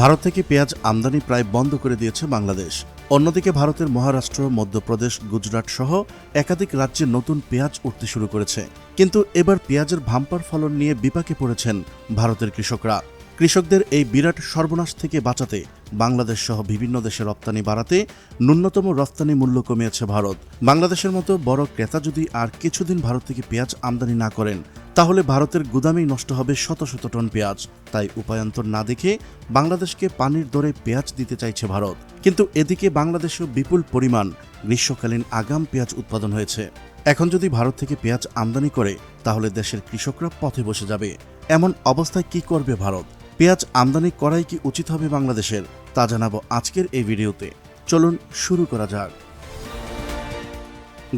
ভারত থেকে পেঁয়াজ আমদানি প্রায় বন্ধ করে দিয়েছে বাংলাদেশ। অন্যদিকে ভারতের মহারাষ্ট্র, মধ্যপ্রদেশ, গুজরাট সহ একাধিক রাজ্যে নতুন পেঁয়াজ উঠতে শুরু করেছে। কিন্তু এবার পেঁয়াজের ভাম্পার ফলন নিয়ে বিপাকে পড়েছেন ভারতের কৃষকরা। কৃষকদের এই বিরাট সর্বনাশ থেকে বাঁচাতে বাংলাদেশ সহ বিভিন্ন দেশে রপ্তানি বাড়াতে ন্যূনতম রপ্তানি মূল্য কমিয়েছে ভারত। বাংলাদেশের মতো বড় ক্রেতা যদি আর কিছুদিন ভারত থেকে পেঁয়াজ আমদানি না করেন, তাহলে ভারতের গুদামেই নষ্ট হবে শত শত টন পেঁয়াজ। তাই উপায়ন্তর না দেখে বাংলাদেশকে পানির দরে পেঁয়াজ দিতে চাইছে ভারত। কিন্তু এদিকে বাংলাদেশেও বিপুল পরিমাণ গ্রীষ্মকালীন আগাম পেঁয়াজ উৎপাদন হয়েছে। এখন যদি ভারত থেকে পেঁয়াজ আমদানি করে, তাহলে দেশের কৃষকরা পথে বসে যাবে। এমন অবস্থায় কি করবে ভারত? পেঁয়াজ আমদানি করাই কি উচিত হবে বাংলাদেশের? তা জানাব আজকের এই ভিডিওতে। চলুন শুরু করা যাক।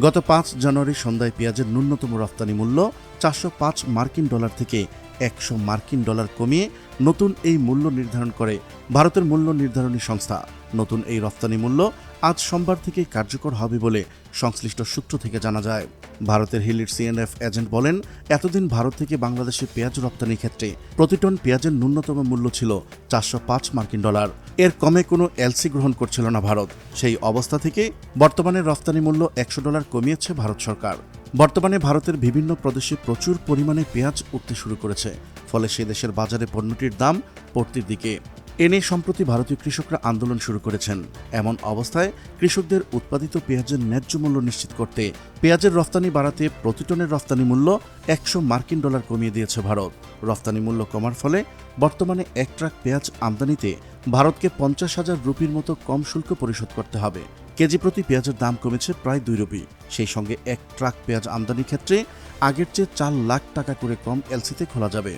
গত পাঁচ জানুয়ারি সন্ধ্যায় পেঁয়াজের ন্যূনতম রপ্তানি মূল্য চারশো পাঁচ মার্কিন ডলার থেকে একশো মার্কিন ডলার কমিয়ে নতুন এই মূল্য নির্ধারণ করে ভারতের মূল্য নির্ধারণী সংস্থা। নতুন এই রপ্তানি মূল্য আজ সোমবার থেকে কার্যকর হবে বলে সংশ্লিষ্ট সূত্র থেকে জানা যায়। ভারতের হিলির সিএনএফ এজেন্ট বলেন, এতদিন ভারত থেকে বাংলাদেশে পেঁয়াজ রপ্তানির ক্ষেত্রে প্রতি টন পেঁয়াজের ন্যূনতম মূল্য ছিল চারশো পাঁচ মার্কিন ডলার। এর কমে কোনো এলসি গ্রহণ করছিল না ভারত। সেই অবস্থা থেকে বর্তমানে রপ্তানি মূল্য একশো ডলার কমিয়েছে ভারত সরকার। বর্তমানে ভারতের বিভিন্ন প্রদেশে প্রচুর পরিমাণে পেঁয়াজ উঠতে শুরু করেছে, ফলে সে দেশের বাজারে পণ্যটির দাম পড়তির দিকে। এ নিয়ে সম্প্রতি ভারতীয় কৃষকরা আন্দোলন শুরু করেছেন। এমন অবস্থায় কৃষকদের উৎপাদিত পেঁয়াজের ন্যায্য মূল্য নিশ্চিত করতে পেঁয়াজের রফতানি বাড়াতে প্রতি টনের রফতানি মূল্য একশো মার্কিন ডলার কমিয়ে দিয়েছে ভারত। রফতানি মূল্য কমার ফলে বর্তমানে এক ট্রাক পেঁয়াজ আমদানিতে ভারতকে পঞ্চাশ হাজার রুপির মতো কম শুল্ক পরিশোধ করতে হবে। কেজি প্রতি পেঁয়াজের দাম কমেছে প্রায় দুই রুপি। সেই সঙ্গে এক ট্রাক পেঁয়াজ আমদানির ক্ষেত্রে আগের চেয়ে চার লাখ টাকা করে কম এলসিতে খোলা যাবে।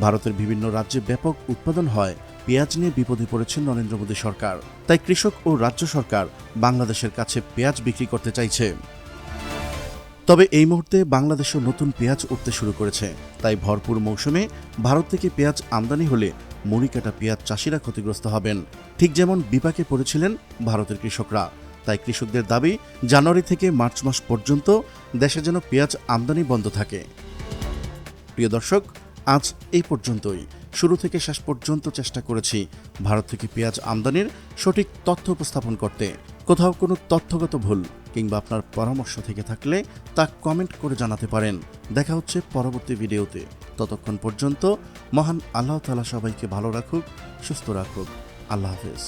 ভারতের বিভিন্ন রাজ্যে ব্যাপক উৎপাদন হয়। পেঁয়াজ নিয়ে বিপদে পড়েছে নরেন্দ্র মোদী সরকার। তাই কৃষক ও রাজ্য সরকার বাংলাদেশের কাছে পেঁয়াজ বিক্রি করতে চাইছে। তবে এই মুহূর্তে বাংলাদেশও নতুন পেঁয়াজ উঠতে শুরু করেছে। তাই ভরপুর মৌসুমে ভারত থেকে পেঁয়াজ আমদানি হলে মুড়ি কাটা পেঁয়াজ চাষিরা ক্ষতিগ্রস্ত হবেন। ঠিক যেমন বিপাকে পড়েছিলেন ভারতের কৃষকরা। তাই কৃষকদের দাবি, জানুয়ারি থেকে মার্চ মাস পর্যন্ত দেশে যেন পেঁয়াজ আমদানি বন্ধ থাকে। প্রিয় দর্শক, আজ এই পর্যন্তই। শুরু থেকে শেষ পর্যন্ত চেষ্টা করেছি ভারত থেকে পেঁয়াজ আমদানির সঠিক তথ্য উপস্থাপন করতে। কোথাও কোনো তথ্যগত ভুল কিংবা আপনার পরামর্শ থেকে থাকলে তা কমেন্ট করে জানাতে পারেন। দেখা হচ্ছে পরবর্তী ভিডিওতে। ততক্ষণ পর্যন্ত মহান আল্লাহ তালা সবাইকে ভালো রাখুক সুস্থ রাখুক। আল্লাহ হাফেজ।